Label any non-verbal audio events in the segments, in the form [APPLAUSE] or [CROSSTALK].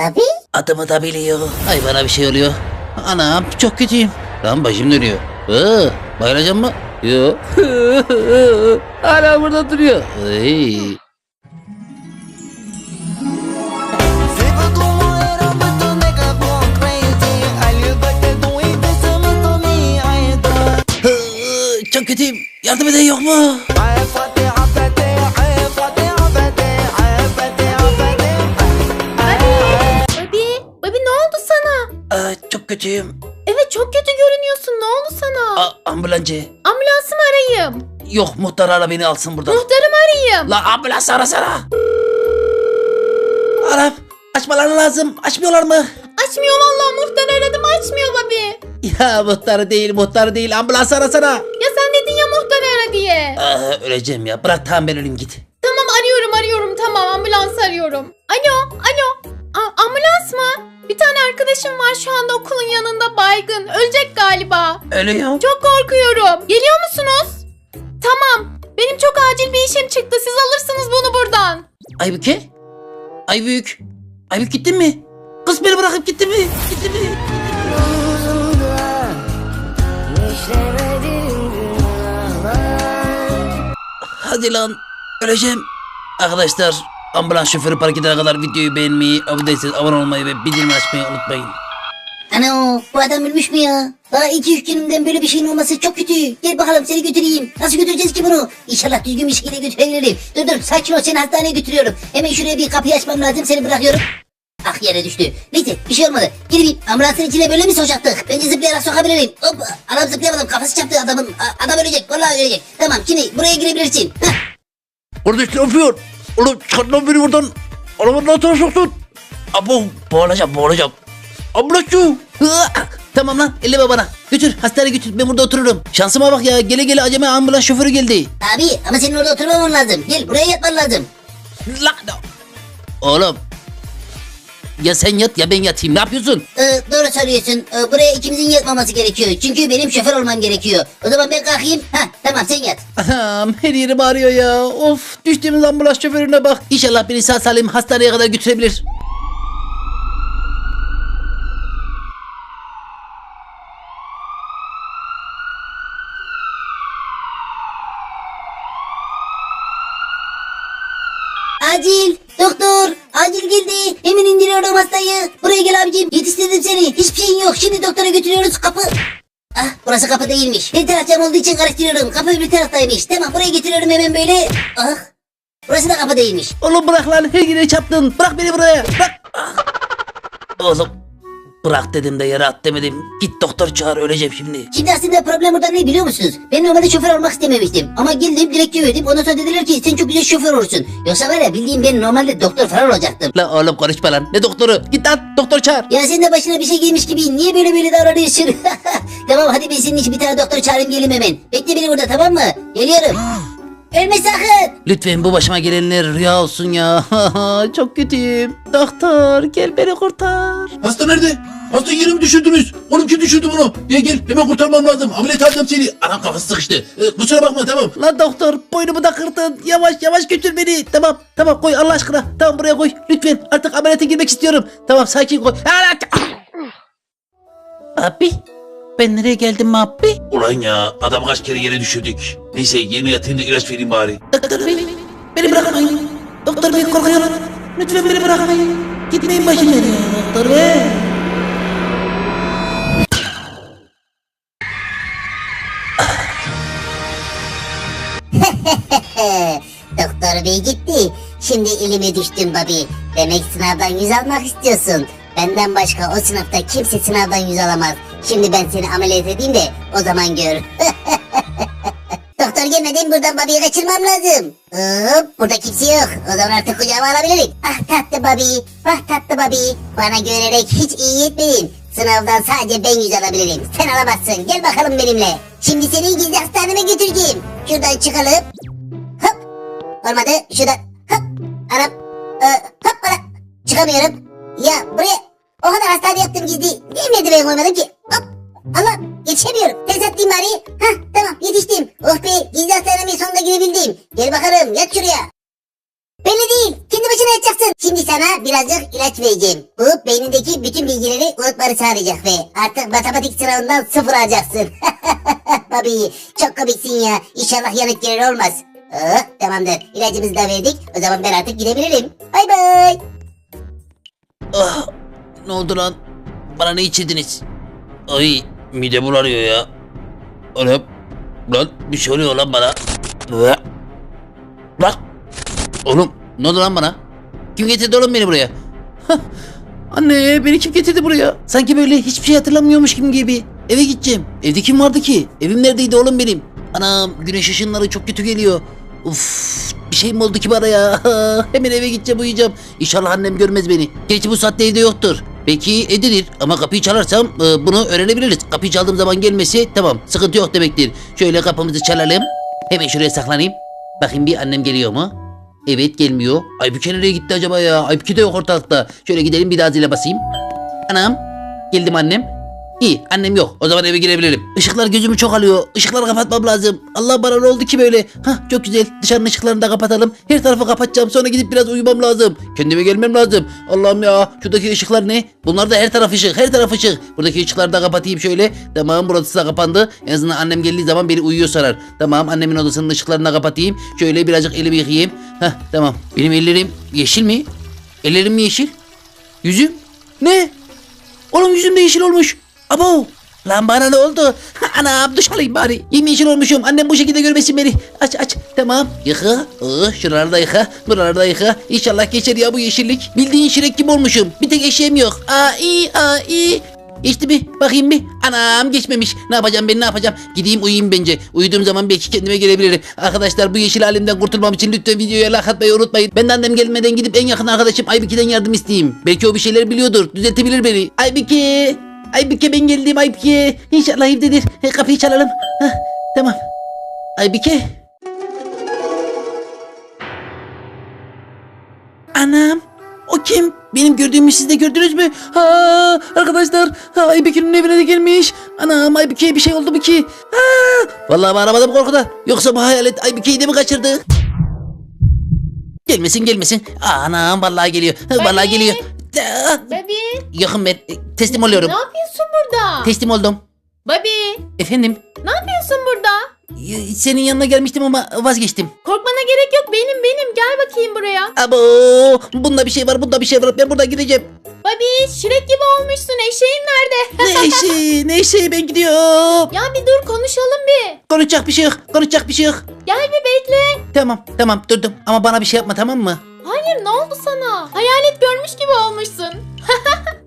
Abi? Adımı da biliyor. Ay bana bir şey oluyor. Anam çok kötüyüm. Lan başım dönüyor. Ee, bayılacağım mı? Yok. [LAUGHS] Hala burada duruyor. Ay. Çok kötüyüm. Yardım eden yok mu? Afati kötüyüm. Evet çok kötü görünüyorsun. Ne oldu sana? Aa, ambulancı. Ambulans mı arayayım? Yok muhtar ara beni alsın buradan. Muhtarı mı arayayım? La ambulans arasana. Arap açmaları lazım. Açmıyorlar mı? Açmıyor vallahi muhtar aradım açmıyor Babi. Ya muhtarı değil muhtarı değil ambulans arasana. Ya sen dedin ya muhtarı ara diye. Aa, öleceğim ya. Bırak tamam ben öleyim git. Tamam arıyorum arıyorum tamam ambulans arıyorum. Alo alo. A- ambulans mı? Bir tane arkadaşım var şu anda okulun yanında baygın. Ölecek galiba. Ölüyorum. Çok korkuyorum. Geliyor musunuz? Tamam. Benim çok acil bir işim çıktı. Siz alırsınız bunu buradan. Aybüke? Aybük? Aybük gittin mi? Kız beni bırakıp gitti mi? Gitti mi? Hadi lan. Öleceğim. Arkadaşlar ambulans şoförü park edene kadar videoyu beğenmeyi, abone değilseniz abone olmayı ve bildirim açmayı unutmayın. Ana bu adam ölmüş mü ya? Daha iki üç günümden böyle bir şeyin olması çok kötü. Gel bakalım seni götüreyim. Nasıl götüreceğiz ki bunu? İnşallah düzgün bir şekilde götürebilirim. Dur dur sakin ol seni hastaneye götürüyorum. Hemen şuraya bir kapıyı açmam lazım seni bırakıyorum. Ah yere düştü. Neyse bir şey olmadı. Gel bir ambulansın içine böyle mi sokacaktık? Bence zıplayarak sokabilirim. Hop adam zıplayamadım kafası çarptı adamın. A- adam ölecek vallahi ölecek. Tamam şimdi buraya girebilirsin. Hah. Kardeş ne yapıyor? Oğlum çıkart lan beni buradan. Arabanın altına soktun. Abo boğulacağım boğulacağım. Ambulansçı. Tamam lan elleme bana. Götür hastaneye götür ben burada otururum. Şansıma bak ya gele gele acemi ambulans şoförü geldi. Abi ama senin orada oturmaman lazım. Gel buraya yatman lazım. Lan. Oğlum. Ya sen yat ya ben yatayım ne yapıyorsun? Ee, doğru söylüyorsun. Ee, buraya ikimizin yatmaması gerekiyor. Çünkü benim şoför olmam gerekiyor. O zaman ben kalkayım. Hah tamam sen yat. Anam her yerim ağrıyor ya. Of düştüğümüz ambulans şoförüne bak. İnşallah beni sağ salim hastaneye kadar götürebilir. Acil. Doktor. Acil geldi. Hemen indiriyorum hastayı. Abicim. Yetiştirdim seni. Hiçbir şeyin yok. Şimdi doktora götürüyoruz. Kapı. Ah burası kapı değilmiş. Bir taraf cam olduğu için karıştırıyorum. Kapı öbür taraftaymış. Tamam buraya getiriyorum hemen böyle. Ah. Burası da kapı değilmiş. Oğlum bırak lan her yere çarptın. Bırak beni buraya. Bırak. Ah. Oğlum bırak dedim de yere at demedim. Git doktor çağır öleceğim şimdi. Şimdi aslında problem burada ne biliyor musunuz? Ben normalde şoför olmak istememiştim. Ama geldim dilekçe verdim. Ondan sonra dediler ki sen çok güzel şoför olursun. Yoksa var ya bildiğim ben normalde doktor falan olacaktım. La oğlum konuşma lan. Ne doktoru? Git lan doktor çağır. Ya sen de başına bir şey gelmiş gibi niye böyle böyle davranıyorsun? [LAUGHS] tamam hadi ben senin için bir tane doktor çağırayım gelim hemen. Bekle beni burada tamam mı? Geliyorum. Ölme sakın. Lütfen bu başıma gelenler rüya olsun ya. [LAUGHS] Çok kötüyüm. Doktor gel beni kurtar. Hasta nerede? Hasta yeri mi düşürdünüz? Oğlum kim düşürdü bunu? Gel gel hemen kurtarmam lazım. Ameliyat alacağım seni. Anam kafası sıkıştı. Ee, kusura bakma tamam. Lan doktor boynumu da kırdın. Yavaş yavaş götür beni. Tamam tamam koy Allah aşkına. Tamam buraya koy. Lütfen artık ameliyata girmek istiyorum. Tamam sakin koy. Abi ben nereye geldim abi? Ulan ya adam kaç kere yere düşürdük. Neyse yerine yatayım da ilaç vereyim bari. Doktor bey beni bırakmayın. Doktor bey korkuyorum. Lütfen beni bırakmayın. Gitmeyin başımdan ya doktor bey. [LAUGHS] Doktor bey gitti. Şimdi elime düştün babi. Demek sınavdan yüz almak istiyorsun. Benden başka o sınıfta kimse sınavdan yüz alamaz. Şimdi ben seni ameliyat edeyim de o zaman gör. [LAUGHS] Gelmeden buradan babiyi kaçırmam lazım. Hop burada kimse yok. O zaman artık kucağıma alabilirim. Ah tatlı babi. Ah tatlı babi. Bana güvenerek hiç iyi etmedin. Sınavdan sadece ben yüz alabilirim. Sen alamazsın. Gel bakalım benimle. Şimdi seni gizli hastaneme götüreceğim. Şuradan çıkalım. Hop. Olmadı. Şuradan. Hop. Anam. Ee, hop bana. Çıkamıyorum. Ya buraya o kadar hastane yaptım gizli. Niye merdiven koymadım ki? Hop. Allah yetişemiyorum. Tez atlayayım bari. Hah tamam yetiştim. Oh be gizli hastanemin sonunda girebildim. Gel bakalım yat şuraya. Belli değil. Kendi başına yatacaksın. Şimdi sana birazcık ilaç vereceğim. Bu beynindeki bütün bilgileri unutmanı sağlayacak ve artık matematik sınavından sıfır alacaksın. [LAUGHS] Babi çok komiksin ya. İnşallah yanıt gelir olmaz. Oh, tamamdır. İlacımızı da verdik. O zaman ben artık gidebilirim. Bay bay. Ah, ne oldu lan? Bana ne içirdiniz? Ay mide bulanıyor ya. Oğlum lan bir şey oluyor lan bana. Bak. Oğlum ne oldu lan bana? Kim getirdi oğlum beni buraya? Hah, Anne beni kim getirdi buraya? Sanki böyle hiçbir şey hatırlamıyormuş gibi gibi. Eve gideceğim. Evde kim vardı ki? Evim neredeydi oğlum benim? Anam güneş ışınları çok kötü geliyor. Uf bir şey mi oldu ki bana ya? [LAUGHS] Hemen eve gideceğim uyuyacağım. İnşallah annem görmez beni. Gerçi bu saatte evde yoktur. Belki evdedir ama kapıyı çalarsam e, bunu öğrenebiliriz. Kapıyı çaldığım zaman gelmesi tamam sıkıntı yok demektir. Şöyle kapımızı çalalım. Hemen şuraya saklanayım. Bakayım bir annem geliyor mu? Evet gelmiyor. Aybüke nereye gitti acaba ya? Aybüke de yok ortalıkta. Şöyle gidelim bir daha zile basayım. Anam. Geldim annem. İyi annem yok. O zaman eve girebilirim. Işıklar gözümü çok alıyor. Işıkları kapatmam lazım. Allah bana ne oldu ki böyle? Hah çok güzel. Dışarının ışıklarını da kapatalım. Her tarafı kapatacağım. Sonra gidip biraz uyumam lazım. Kendime gelmem lazım. Allah'ım ya. Şuradaki ışıklar ne? Bunlar da her taraf ışık. Her taraf ışık. Buradaki ışıkları da kapatayım şöyle. Tamam burası da kapandı. En azından annem geldiği zaman beni uyuyor sarar. Tamam annemin odasının ışıklarını da kapatayım. Şöyle birazcık elimi yıkayayım. Hah tamam. Benim ellerim yeşil mi? Ellerim mi yeşil? Yüzüm? Ne? Oğlum yüzüm de yeşil olmuş. Abo. Lan bana ne oldu? [LAUGHS] Anam duş alayım bari. Yemyeşil olmuşum. Annem bu şekilde görmesin beni. Aç aç. Tamam. Yıka. Oh, şuraları da yıka. Buraları da yıka. İnşallah geçer ya bu yeşillik. Bildiğin şirek gibi olmuşum. Bir tek eşeğim yok. Aa iyi. Geçti mi? Bakayım bir. Anam geçmemiş. Ne yapacağım ben ne yapacağım? Gideyim uyuyayım bence. Uyuduğum zaman belki kendime gelebilirim. Arkadaşlar bu yeşil halimden kurtulmam için lütfen videoya like atmayı unutmayın. Ben de annem gelmeden gidip en yakın arkadaşım Aybike'den yardım isteyeyim. Belki o bir şeyler biliyordur. Düzeltebilir beni. Aybike. Aybike ben geldim Aybike. İnşallah evdedir. E, kapıyı çalalım. Hah, tamam. Aybike. Anam. O kim? Benim gördüğümü siz de gördünüz mü? Ha arkadaşlar. Aybike'nin evine de gelmiş. Anam Aybike'ye bir şey oldu mu ki? Ha, vallahi ben aramadım korkudan. Yoksa bu hayalet Aybike'yi de mi kaçırdı? Gelmesin gelmesin. Anam vallahi geliyor. Vallahi geliyor. Babi Yakın ben. E, Teslim oluyorum. ne yapıyorsun burada? Teslim oldum. Babi Efendim? ne yapıyorsun burada? y- Senin yanına gelmiştim ama vazgeçtim. Korkmana gerek yok benim benim gel bakayım buraya. Abo bunda bir şey var bunda bir şey var. Ben buradan gideceğim. Babi şirek gibi olmuşsun eşeğin nerede? Ne [LAUGHS] işi ne işi ben gidiyorum. ya bir dur konuşalım bir. Konuşacak bir şey yok. Konuşacak bir şey yok. Gel bir bekle. Tamam tamam durdum ama bana bir şey yapma tamam mı? Hayır ne oldu sana? Hayalet olmuşsun.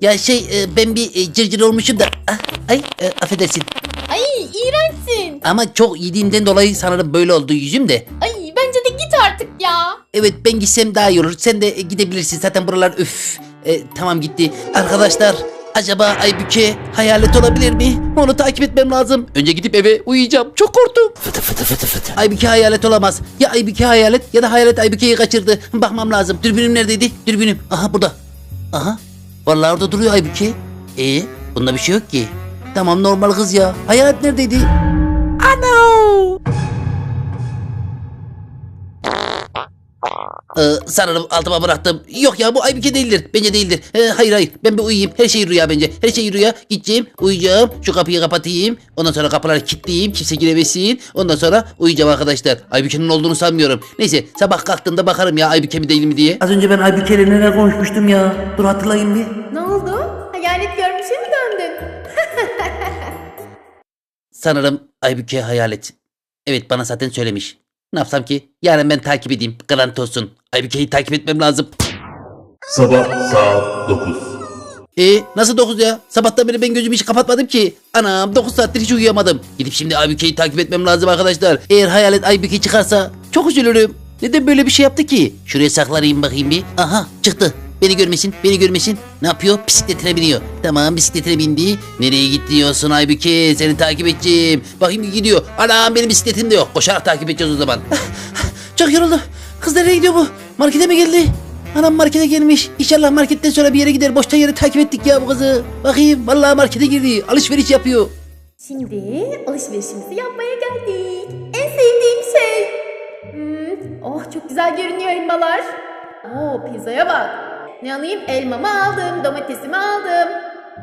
Ya şey e, ben bir e, cırcır olmuşum da. Ah, ay e, affedersin. Ay iğrençsin. Ama çok yediğimden dolayı sanırım böyle oldu yüzüm de. Ay bence de git artık ya. Evet ben gitsem daha iyi olur. Sen de e, gidebilirsin. Zaten buralar üf. E, tamam gitti. Arkadaşlar acaba Aybüke hayalet olabilir mi? Onu takip etmem lazım. Önce gidip eve uyuyacağım. Çok korktum. Fıtı fıtı fıtı fıtı. Aybüke hayalet olamaz. Ya Aybüke hayalet ya da hayalet Aybüke'yi kaçırdı. Bakmam lazım. Dürbünüm neredeydi? Dürbünüm. Aha burada. Aha. Vallahi orada duruyor Aybüke. E bunda bir şey yok ki. Tamam normal kız ya. Hayalet neredeydi? Ano. Ee, sanırım altıma bıraktım. Yok ya bu Aybüke değildir. Bence değildir. Ee, hayır hayır ben bir uyuyayım. Her şey rüya bence. Her şey rüya. Gideceğim uyuyacağım. Şu kapıyı kapatayım. Ondan sonra kapıları kilitleyeyim. Kimse giremesin. Ondan sonra uyuyacağım arkadaşlar. Aybüke'nin olduğunu sanmıyorum. Neyse sabah kalktığımda bakarım ya Aybüke mi değil mi diye. Az önce ben Aybüke ile neler konuşmuştum ya. Dur hatırlayayım bir. Ne oldu? Hayalet görmüşe mi döndün? Sanırım Aybüke hayalet. Evet bana zaten söylemiş. Ne yapsam ki? Yarın ben takip edeyim. Garanti olsun. Aybüke'yi takip etmem lazım. Sabah saat 9. E nasıl 9 ya? Sabahtan beri ben gözümü hiç kapatmadım ki. Anam 9 saattir hiç uyuyamadım. Gidip şimdi Aybüke'yi takip etmem lazım arkadaşlar. Eğer hayalet Aybüke çıkarsa çok üzülürüm. Neden böyle bir şey yaptı ki? Şuraya saklanayım bakayım bir. Aha çıktı. Beni görmesin, beni görmesin. Ne yapıyor? Bisikletine biniyor. Tamam bisikletine bindi. Nereye gidiyorsun Aybüke? Seni takip edeceğim. Bakayım gidiyor. Anam benim bisikletim de yok. Koşarak takip edeceğiz o zaman. [LAUGHS] Çok yoruldu. Kız nereye gidiyor bu? Markete mi geldi? Anam markete gelmiş. İnşallah marketten sonra bir yere gider. Boşta yere takip ettik ya bu kızı. Bakayım vallahi markete girdi. Alışveriş yapıyor. Şimdi alışverişimizi yapmaya geldik. En sevdiğim şey. Hmm, oh çok güzel görünüyor elmalar. Oo pizzaya bak. Ne alayım? Elmamı aldım, domatesimi aldım.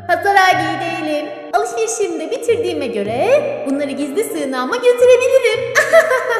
Pazara gidelim. Alışverişimi de bitirdiğime göre bunları gizli sığınağıma götürebilirim.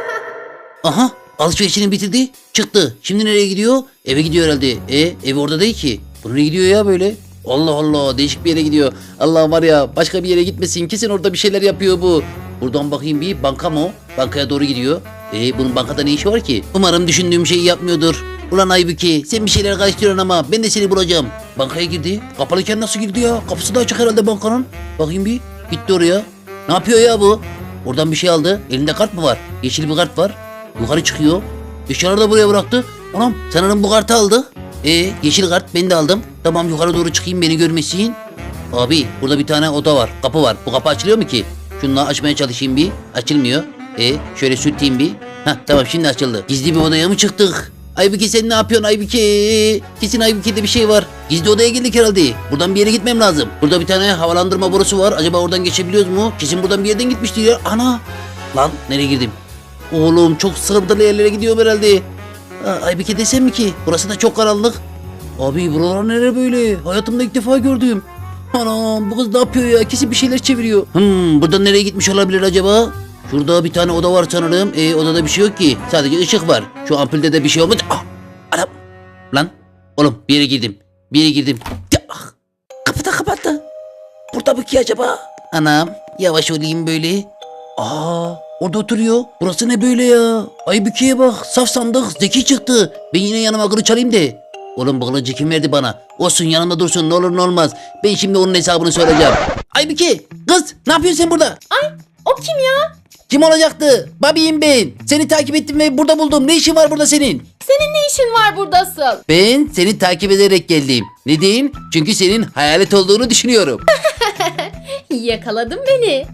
[LAUGHS] Aha alışverişini bitirdi çıktı. Şimdi nereye gidiyor? Eve gidiyor herhalde. E ev orada değil ki. Bu nereye gidiyor ya böyle? Allah Allah değişik bir yere gidiyor. Allah var ya başka bir yere gitmesin. Kesin orada bir şeyler yapıyor bu. Buradan bakayım bir banka mı o? Bankaya doğru gidiyor. E bunun bankada ne işi var ki? Umarım düşündüğüm şeyi yapmıyordur. Ulan Aybüke sen bir şeyler karıştırıyorsun ama ben de seni bulacağım. Bankaya girdi. Kapalıyken nasıl girdi ya? Kapısı da açık herhalde bankanın. Bakayım bir. Gitti oraya. Ne yapıyor ya bu? Oradan bir şey aldı. Elinde kart mı var? Yeşil bir kart var. Yukarı çıkıyor. Eşyaları da buraya bıraktı. Anam sanırım bu kartı aldı. E yeşil kart ben de aldım. Tamam yukarı doğru çıkayım beni görmesin. Abi burada bir tane oda var. Kapı var. Bu kapı açılıyor mu ki? Şununla açmaya çalışayım bir. Açılmıyor. E şöyle sürteyim bir. Hah tamam şimdi açıldı. Gizli bir odaya mı çıktık? Aybüke sen ne yapıyorsun Aybüke? Kesin Aybüke'de bir şey var. Gizli odaya geldik herhalde. Buradan bir yere gitmem lazım. Burada bir tane havalandırma borusu var. Acaba oradan geçebiliyoruz mu? Kesin buradan bir yerden gitmiştir ya. Ana! Lan nereye girdim? Oğlum çok sıkıntılı yerlere gidiyorum herhalde. Ha, Aybüke desem mi ki? Burası da çok karanlık. Abi buralar nere böyle? Hayatımda ilk defa gördüm. Anam bu kız ne yapıyor ya? Kesin bir şeyler çeviriyor. Hmm buradan nereye gitmiş olabilir acaba? Şurada bir tane oda var sanırım. E odada bir şey yok ki. Sadece ışık var. Şu ampulde de bir şey olmadı. Ah! Anam! Lan! Oğlum bir yere girdim. Bir yere girdim. Ah! Kapı da kapattı. Burada mı ki acaba? Anam yavaş olayım böyle. Aa orada oturuyor. Burası ne böyle ya? Aybüke'ye bak saf sandık zeki çıktı. Ben yine yanıma kılıç alayım de. Oğlum bu kılıcı kim verdi bana? Olsun yanımda dursun ne olur ne olmaz. Ben şimdi onun hesabını soracağım. Aybüke kız ne yapıyorsun sen burada? Ay o kim ya? Kim olacaktı? Babiyim ben. Seni takip ettim ve burada buldum. Ne işin var burada senin? Senin ne işin var burada asıl? Ben seni takip ederek geldim. Neden? Çünkü senin hayalet olduğunu düşünüyorum. [LAUGHS] Yakaladın beni.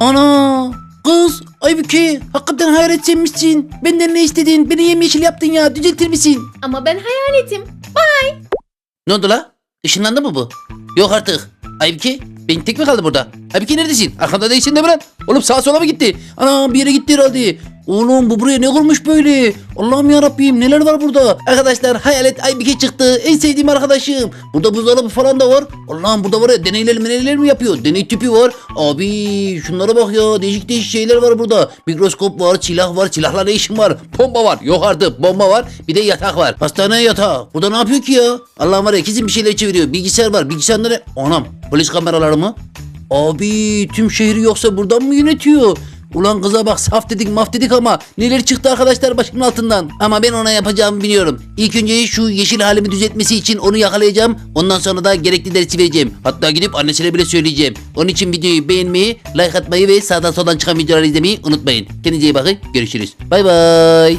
Ana! Kız! Aybüke! Hakikaten hayalet senmişsin. Benden ne istedin? Beni yemyeşil yaptın ya. Düzeltir misin? Ama ben hayaletim. Ne oldu la? Işınlandı mı bu? Yok artık. Aybüke ben tek mi kaldım burada? Aybüke neredesin? Arkamda değilsin de lan? Oğlum sağa sola mı gitti? Ana bir yere gitti herhalde. Oğlum bu buraya ne kurmuş böyle? Allah'ım ya neler var burada? Arkadaşlar hayalet Aybüke çıktı. En sevdiğim arkadaşım. Burada buzdolabı falan da var. Allah'ım burada var ya deneyler meneyler mi yapıyor? Deney tüpü var. Abi şunlara bak ya değişik değişik şeyler var burada. Mikroskop var, silah var. Silahla ne işin var? Bomba var. Yok artık bomba var. Bir de yatak var. Hastane yatağı. Burada ne yapıyor ki ya? Allah'ım var ya kesin bir şeyler çeviriyor. Bilgisayar var. Bilgisayarda ne? Anam polis kameraları mı? Abi tüm şehri yoksa buradan mı yönetiyor? Ulan kıza bak saf dedik maf dedik ama neler çıktı arkadaşlar başımın altından. Ama ben ona yapacağımı biliyorum. İlk önce şu yeşil halimi düzeltmesi için onu yakalayacağım. Ondan sonra da gerekli dersi vereceğim. Hatta gidip annesine bile söyleyeceğim. Onun için videoyu beğenmeyi, like atmayı ve sağdan soldan çıkan videoları izlemeyi unutmayın. Kendinize iyi bakın. Görüşürüz. Bay bay.